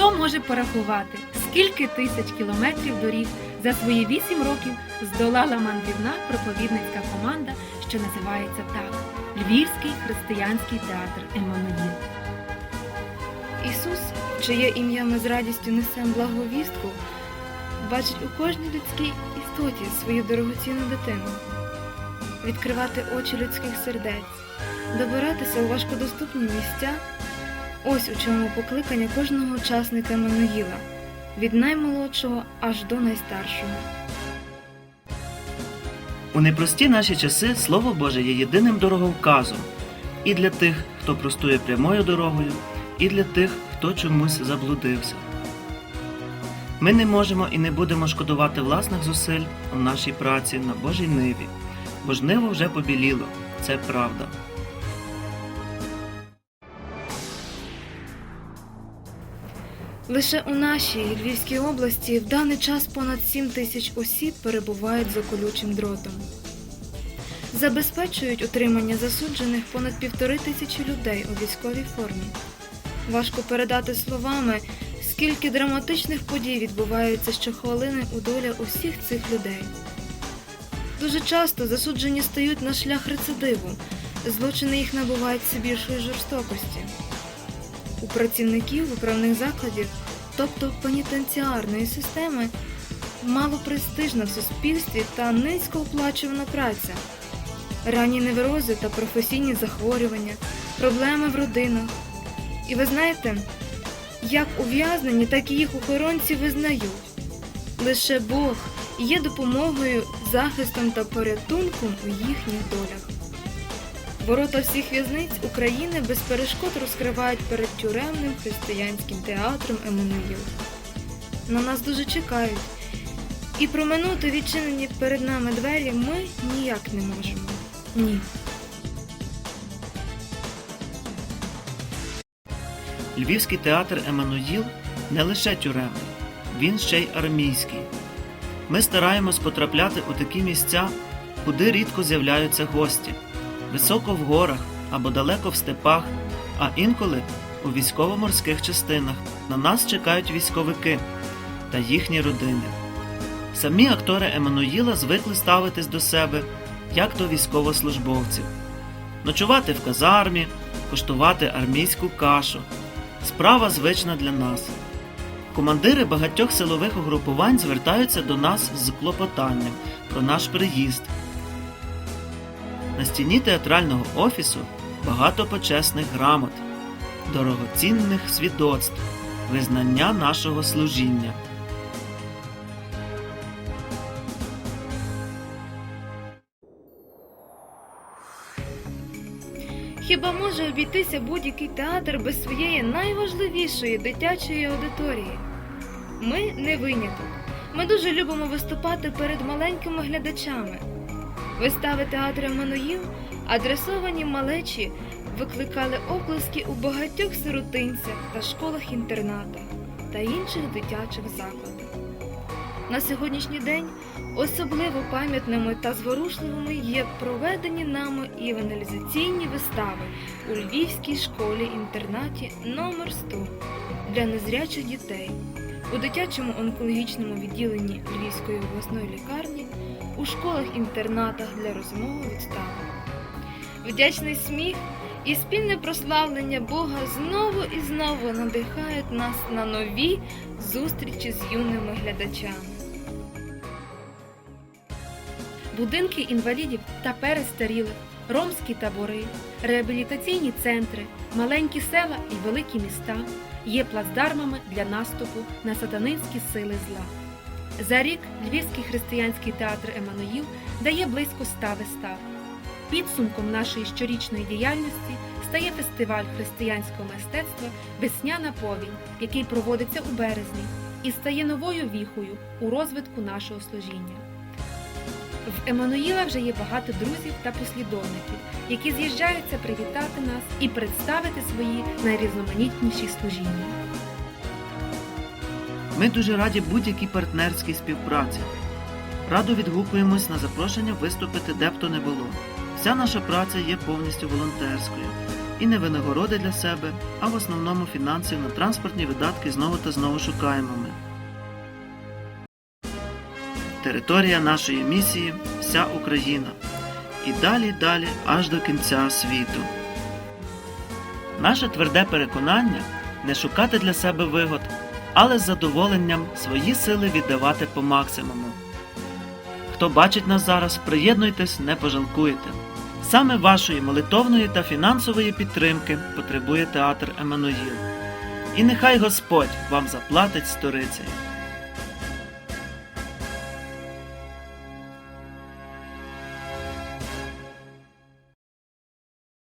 Хто може порахувати, скільки тисяч кілометрів доріг за свої вісім років здолала мандрівна проповідницька команда, що називається так Львівський християнський театр Еммануїл. Ісус, чиє ім'я ми з радістю несемо благовістку, бачить у кожній людській істоті свою дорогоцінну дитину. Відкривати очі людських сердець, добиратися у важкодоступні місця ось у чому покликання кожного учасника Еммануїла, від наймолодшого аж до найстаршого. У непрості наші часи Слово Боже є єдиним дороговказом і для тих, хто простує прямою дорогою, і для тих, хто чомусь заблудився. Ми не можемо і не будемо шкодувати власних зусиль у нашій праці на Божій ниві, бо жниво вже побіліло, це правда. Лише у нашій Львівській області в даний час понад 7 тисяч осіб перебувають за колючим дротом. Забезпечують утримання засуджених понад півтори тисячі людей у військовій формі. Важко передати словами, скільки драматичних подій відбуваються щохвилини у долі усіх цих людей. Дуже часто засуджені стають на шлях рецидиву, злочини їх набувають все більшої жорстокості. У працівників виправних закладів, тобто пенітенціарної системи, малопрестижна в суспільстві та низькооплачувана праця, ранні неврози та професійні захворювання, проблеми в родинах. І ви знаєте, як ув'язнені, так і їх охоронці визнають. Лише Бог є допомогою, захистом та порятунком у їхніх долях. Ворота всіх в'язниць України без перешкод розкривають перед тюремним християнським театром Еммануїл. На нас дуже чекають, і проминути відчинені перед нами двері ми ніяк не можемо. Ні. Львівський театр Еммануїл не лише тюремний, він ще й армійський. Ми стараємось потрапляти у такі місця, куди рідко з'являються гості, високо в горах або далеко в степах, а інколи у військово-морських частинах на нас чекають військовики та їхні родини. Самі актори Еммануїла звикли ставитись до себе як до військовослужбовців, ночувати в казармі, куштувати армійську кашу. Справа звична для нас. Командири багатьох силових угрупувань звертаються до нас з клопотанням про наш приїзд. На стіні театрального офісу багато почесних грамот, дорогоцінних свідоцтв, визнання нашого служіння. Хіба може обійтися будь-який театр без своєї найважливішої дитячої аудиторії? Ми не виняток. Ми дуже любимо виступати перед маленькими глядачами. Вистави театру Еммануїл, адресовані малечі, викликали оплески у багатьох сиротинцях та школах-інтернатах та інших дитячих закладах. На сьогоднішній день особливо пам'ятними та зворушливими є проведені нами іваналізаційні вистави у Львівській школі-інтернаті номер 100 для незрячих дітей, у дитячому онкологічному відділенні Львівської обласної лікарні, у школах-інтернатах для розмови відстави. Вдячний сміх і спільне прославлення Бога знову і знову надихають нас на нові зустрічі з юними глядачами. будинки інвалідів та перестарілих, ромські табори, реабілітаційні центри, маленькі села і великі міста є плацдармами для наступу на сатанинські сили зла. За рік Львівський християнський театр Еммануїл дає близько ста вистав. Підсумком нашої щорічної діяльності стає фестиваль християнського мистецтва Весняна повінь, який проводиться у березні і стає новою віхою у розвитку нашого служіння. В Еммануїла вже є багато друзів та послідовників, які з'їжджаються привітати нас і представити свої найрізноманітніші служіння. Ми дуже раді будь-якій партнерській співпраці. Радо відгукуємось на запрошення виступити де б то не було. Вся наша праця є повністю волонтерською. і не винагороди для себе, а в основному фінансів на транспортні видатки знову та знову шукаємо ми. Територія нашої місії вся Україна. І далі далі аж до кінця світу. Наше тверде переконання не шукати для себе вигод, але з задоволенням свої сили віддавати по максимуму. Хто бачить нас зараз, приєднуйтесь, не пожалкуєте. Саме вашої молитовної та фінансової підтримки потребує театр Еммануїл. І нехай Господь вам заплатить сторицею.